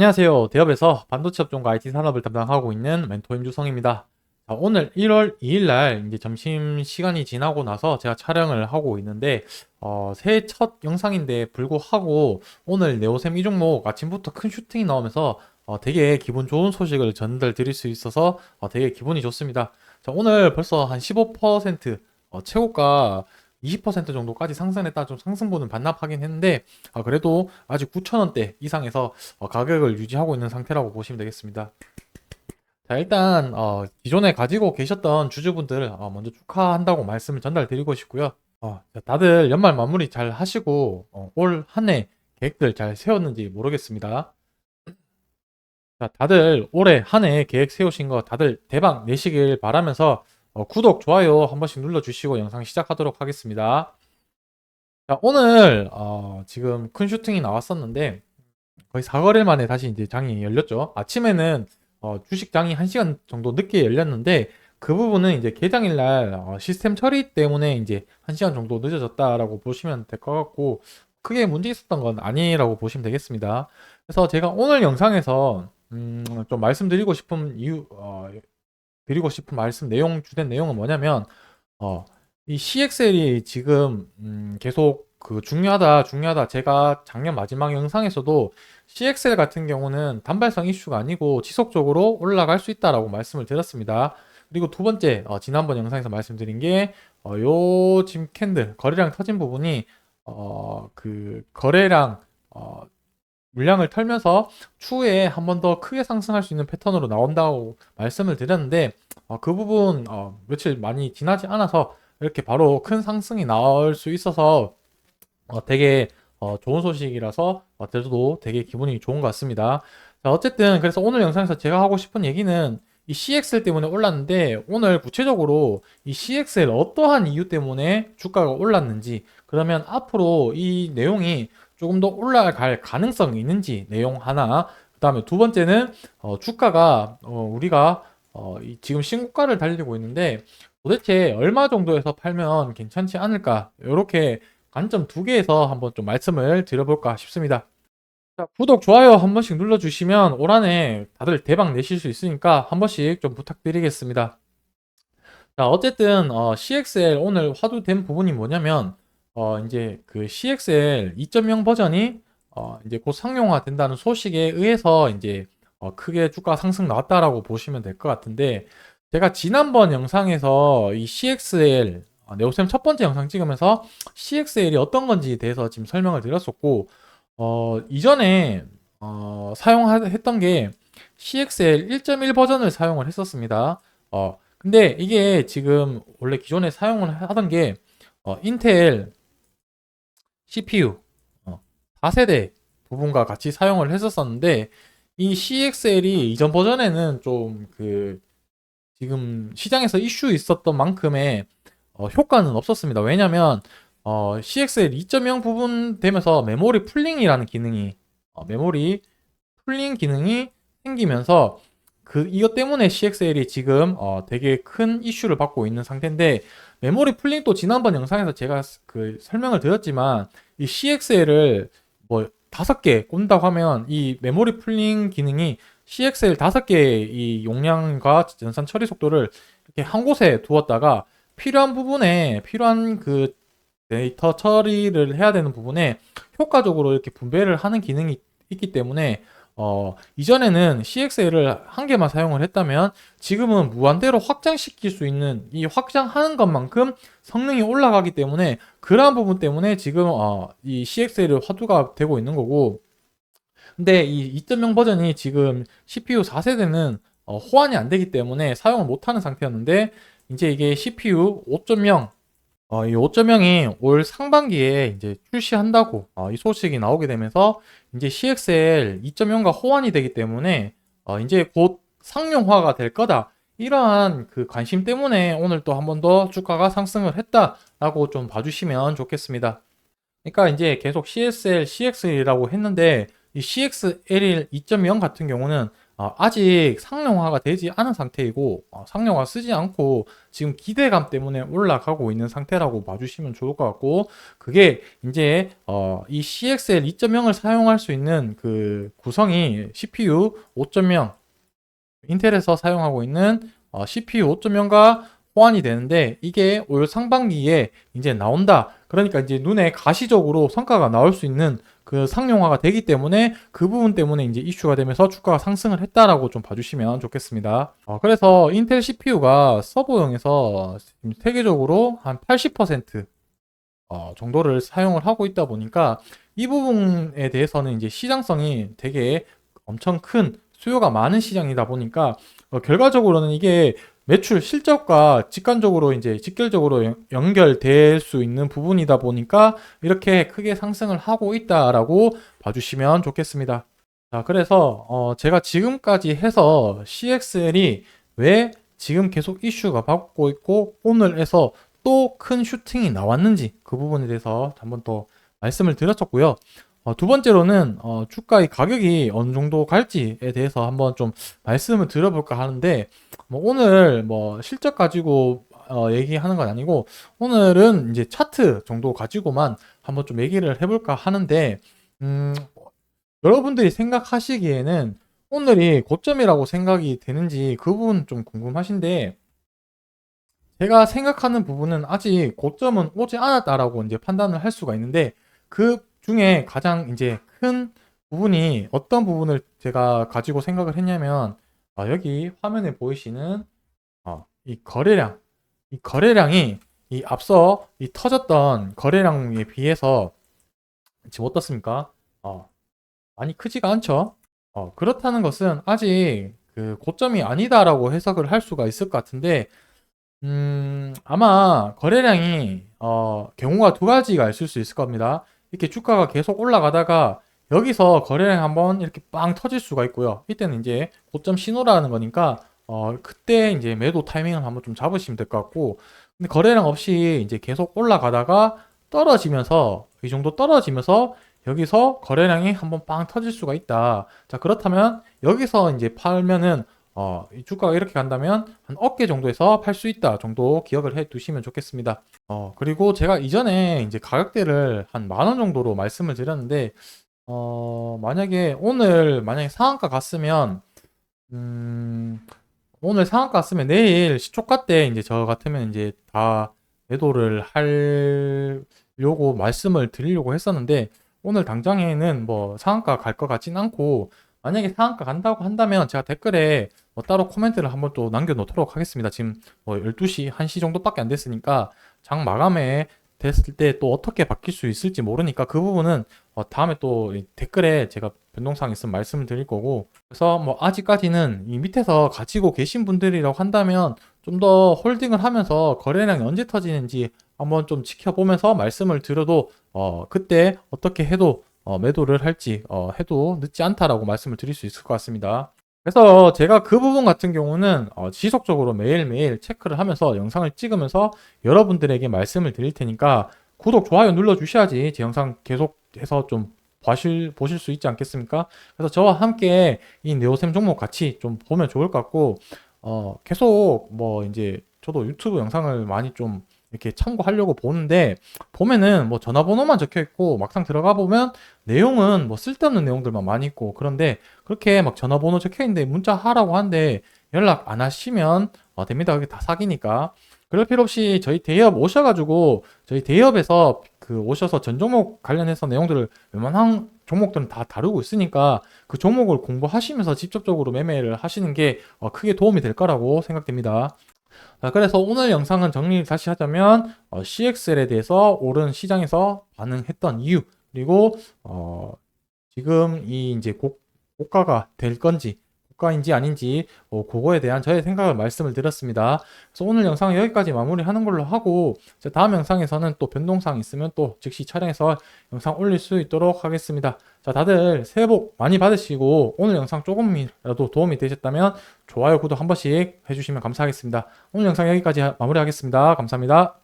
안녕하세요. 대업에서 반도체 업종과 IT 산업을 담당하고 있는 멘토 임주성입니다. 자, 오늘 1월 2일 날 이제 점심 시간이 지나고 나서 제가 촬영을 하고 있는데 어, 새해 첫 영상인데 불구하고 오늘 네오셈 이 종목 아침부터 큰 슈팅이 나오면서 어, 되게 기분 좋은 소식을 전달 드릴 수 있어서 어, 되게 기분이 좋습니다. 자, 오늘 벌써 한 15% 어, 최고가 20% 정도까지 상승했다 좀 상승분은 반납하긴 했는데 아, 그래도 아직 9,000원대 이상에서 어, 가격을 유지하고 있는 상태라고 보시면 되겠습니다. 자, 일단 어, 기존에 가지고 계셨던 주주분들 어, 먼저 축하한다고 말씀을 전달드리고 싶고요. 어, 자, 다들 연말 마무리 잘 하시고 어, 올 한 해 계획들 잘 세웠는지 모르겠습니다. 자, 다들 올해 한 해 계획 세우신 거 다들 대박 내시길 바라면서 어, 구독, 좋아요 한 번씩 눌러주시고 영상 시작하도록 하겠습니다. 자, 오늘 어, 지금 큰 슈팅이 나왔었는데 거의 4거래일 만에 다시 이제 장이 열렸죠. 아침에는 어, 주식장이 1시간 정도 늦게 열렸는데 그 부분은 이제 개장일 날 어, 시스템 처리 때문에 이제 1시간 정도 늦어졌다라고 보시면 될 것 같고 크게 문제 있었던 건 아니라고 보시면 되겠습니다. 그래서 제가 오늘 영상에서 음, 좀 말씀드리고 싶은 이유 어, 드리고 싶은 말씀 내용 주된 내용은 뭐냐면 어, 이 CXL이 지금 음, 계속 그 중요하다 중요하다 제가 작년 마지막 영상에서도 CXL 같은 경우는 단발성 이슈가 아니고 지속적으로 올라갈 수 있다라고 말씀을 드렸습니다. 그리고 두 번째 어, 지난번 영상에서 말씀드린 게 어, 요 지금 캔들 거래량 터진 부분이 어, 그 거래량 어, 물량을 털면서 추후에 한 번 더 크게 상승할 수 있는 패턴으로 나온다고 말씀을 드렸는데 어, 그 부분 어, 며칠 많이 지나지 않아서 이렇게 바로 큰 상승이 나올 수 있어서 어, 되게 어, 좋은 소식이라서 어, 저도 되게 기분이 좋은 것 같습니다. 자, 어쨌든 그래서 오늘 영상에서 제가 하고 싶은 얘기는 이 CXL 때문에 올랐는데 오늘 구체적으로 이 CXL 어떠한 이유 때문에 주가가 올랐는지 그러면 앞으로 이 내용이 조금 더 올라갈 가능성이 있는지 내용 하나 그 다음에 두 번째는 어, 주가가 어, 우리가 어, 이 지금 신고가를 달리고 있는데 도대체 얼마 정도에서 팔면 괜찮지 않을까 이렇게 관점 두 개에서 한번 좀 말씀을 드려볼까 싶습니다. 자, 구독, 좋아요 한 번씩 눌러주시면 올 한해 다들 대박 내실 수 있으니까 한 번씩 좀 부탁드리겠습니다. 자, 어쨌든 어, CXL 오늘 화두된 부분이 뭐냐면 어, 이제 그 CXL 2.0 버전이 어, 이제 곧 상용화 된다는 소식에 의해서 이제 어, 크게 주가 상승 나왔다라고 보시면 될 것 같은데 제가 지난번 영상에서 이 CXL 어, 네오셈 첫 번째 영상 찍으면서 CXL이 어떤 건지에 대해서 지금 설명을 드렸었고 어, 이전에 어, 사용했던 게 CXL 1.1 버전을 사용을 했었습니다. 어, 근데 이게 지금 원래 기존에 사용을 하던 게 어, 인텔 CPU 어, 4세대 부분과 같이 사용을 했었었는데 이 CXL이 이전 버전에는 좀 그 지금 시장에서 이슈 있었던 만큼의 어, 효과는 없었습니다. 왜냐면 어, CXL 2.0 부분 되면서 메모리 풀링이라는 기능이 어, 메모리 풀링 기능이 생기면서 그 이것 때문에 CXL이 지금 어, 되게 큰 이슈를 받고 있는 상태인데 메모리 풀링도 지난번 영상에서 제가 그 설명을 드렸지만 이 CXL을 뭐 다섯 개 꼰다고 하면 이 메모리 풀링 기능이 CXL 다섯 개의 이 용량과 연산 처리 속도를 이렇게 한 곳에 두었다가 필요한 부분에 필요한 그 데이터 처리를 해야 되는 부분에 효과적으로 이렇게 분배를 하는 기능이 있기 때문에 어, 이전에는 CXL을 한 개만 사용을 했다면 지금은 무한대로 확장시킬 수 있는 이 확장하는 것만큼 성능이 올라가기 때문에 그러한 부분 때문에 지금 어, 이 CXL이 화두가 되고 있는 거고. 근데 이 2.0 버전이 지금 CPU 4세대는 어, 호환이 안 되기 때문에 사용을 못하는 상태였는데 이제 이게 CPU 5.0 어, 이 5.0이 올 상반기에 이제 출시한다고 어, 이 소식이 나오게 되면서 이제 CXL 2.0과 호환이 되기 때문에 어, 이제 곧 상용화가 될 거다. 이러한 그 관심 때문에 오늘 또 한 번 더 주가가 상승을 했다라고 좀 봐주시면 좋겠습니다. 그러니까 이제 계속 CSL, CXL이라고 했는데 이 CXL 2.0 같은 경우는 어, 아직 상용화가 되지 않은 상태이고 어, 상용화 쓰지 않고 지금 기대감 때문에 올라가고 있는 상태라고 봐주시면 좋을 것 같고 그게 이제 어, 이 CXL 2.0을 사용할 수 있는 그 구성이 CPU 5.0 인텔에서 사용하고 있는 어, CPU 5.0과 호환이 되는데 이게 올 상반기에 이제 나온다. 그러니까 이제 눈에 가시적으로 성과가 나올 수 있는 그 상용화가 되기 때문에 그 부분 때문에 이제 이슈가 되면서 주가가 상승을 했다라고 좀 봐주시면 좋겠습니다. 어, 그래서 인텔 CPU가 서버용에서 세계적으로 한 80% 어, 정도를 사용을 하고 있다 보니까 이 부분에 대해서는 이제 시장성이 되게 엄청 큰 수요가 많은 시장이다 보니까 어, 결과적으로는 이게 매출 실적과 직관적으로 이제 직결적으로 연- 연결될 수 있는 부분이다 보니까 이렇게 크게 상승을 하고 있다라고 봐주시면 좋겠습니다. 자, 그래서 어, 제가 지금까지 해서 CXL이 왜 지금 계속 이슈가 받고 있고 오늘에서 또 큰 슈팅이 나왔는지 그 부분에 대해서 한번 더 말씀을 드렸었고요. 어, 두 번째로는 어, 주가의 가격이 어느 정도 갈지에 대해서 한번 좀 말씀을 드려볼까 하는데 뭐 오늘 뭐 실적 가지고 어, 얘기하는 건 아니고 오늘은 이제 차트 정도 가지고만 한번 좀 얘기를 해볼까 하는데 음, 여러분들이 생각하시기에는 오늘이 고점이라고 생각이 되는지 그 부분 좀 궁금하신데 제가 생각하는 부분은 아직 고점은 오지 않았다라고 이제 판단을 할 수가 있는데 그 중에 가장 이제 큰 부분이 어떤 부분을 제가 가지고 생각을 했냐면 아, 여기 화면에 보이시는 어, 이 거래량, 이 거래량이 이 앞서 이 터졌던 거래량에 비해서 지금 어떻습니까? 어, 많이 크지가 않죠. 어, 그렇다는 것은 아직 그 고점이 아니다라고 해석을 할 수가 있을 것 같은데, 음, 아마 거래량이 어, 경우가 두 가지가 있을 수 있을 겁니다. 이렇게 주가가 계속 올라가다가 여기서 거래량 한번 이렇게 빵 터질 수가 있고요. 이때는 이제 고점 신호라는 거니까 어, 그때 이제 매도 타이밍을 한번 좀 잡으시면 될 것 같고, 근데 거래량 없이 이제 계속 올라가다가 떨어지면서 이 정도 떨어지면서 여기서 거래량이 한번 빵 터질 수가 있다. 자, 그렇다면 여기서 이제 팔면은 어, 이 주가가 이렇게 간다면 한 어깨 정도에서 팔 수 있다 정도 기억을 해 두시면 좋겠습니다. 어, 그리고 제가 이전에 이제 가격대를 한 만 원 정도로 말씀을 드렸는데 어, 만약에 오늘 만약에 상한가 갔으면 음, 오늘 상한가 갔으면 내일 시초가 때 이제 저 같으면 이제 다 매도를 하려고 말씀을 드리려고 했었는데 오늘 당장에는 뭐 상한가 갈 것 같진 않고 만약에 상한가 간다고 한다면 제가 댓글에 뭐 따로 코멘트를 한번 또 남겨놓도록 하겠습니다. 지금 뭐 12시, 1시 정도밖에 안 됐으니까 장 마감에 됐을 때 또 어떻게 바뀔 수 있을지 모르니까 그 부분은 어, 다음에 또이 댓글에 제가 변동사항 있으면 말씀을 드릴 거고 그래서 뭐 아직까지는 이 밑에서 가지고 계신 분들이라고 한다면 좀 더 홀딩을 하면서 거래량이 언제 터지는지 한번 좀 지켜보면서 말씀을 드려도 어 그때 어떻게 해도 어, 매도를 할지 어, 해도 늦지 않다라고 말씀을 드릴 수 있을 것 같습니다. 그래서 제가 그 부분 같은 경우는 어, 지속적으로 매일매일 체크를 하면서 영상을 찍으면서 여러분들에게 말씀을 드릴 테니까 구독, 좋아요 눌러주셔야지 제 영상 계속해서 좀 보실, 보실 수 있지 않겠습니까? 그래서 저와 함께 이 네오셈 종목 같이 좀 보면 좋을 것 같고, 어, 계속 뭐 이제 저도 유튜브 영상을 많이 좀 이렇게 참고하려고 보는데, 보면은 뭐 전화번호만 적혀 있고, 막상 들어가 보면 내용은 뭐 쓸데없는 내용들만 많이 있고, 그런데 그렇게 막 전화번호 적혀 있는데 문자 하라고 하는데 연락 안 하시면 어, 됩니다. 그게 다 사기니까. 그럴 필요 없이 저희 대기업 오셔가지고 저희 대기업에서 그 오셔서 전 종목 관련해서 내용들을 웬만한 종목들은 다 다루고 있으니까 그 종목을 공부하시면서 직접적으로 매매를 하시는 게 어, 크게 도움이 될 거라고 생각됩니다. 자, 그래서 오늘 영상은 정리 다시 하자면 어, CXL에 대해서 오른 시장에서 반응했던 이유 그리고 어, 지금 이 이제 고, 고가가 될 건지 고가인지 아닌지 어, 그거에 대한 저의 생각을 말씀을 드렸습니다. 그래서 오늘 영상은 여기까지 마무리하는 걸로 하고 다음 영상에서는 또 변동사항 있으면 또 즉시 촬영해서 영상 올릴 수 있도록 하겠습니다. 자, 다들 새해 복 많이 받으시고 오늘 영상 조금이라도 도움이 되셨다면 좋아요, 구독 한 번씩 해주시면 감사하겠습니다. 오늘 영상 여기까지 하- 마무리하겠습니다. 감사합니다.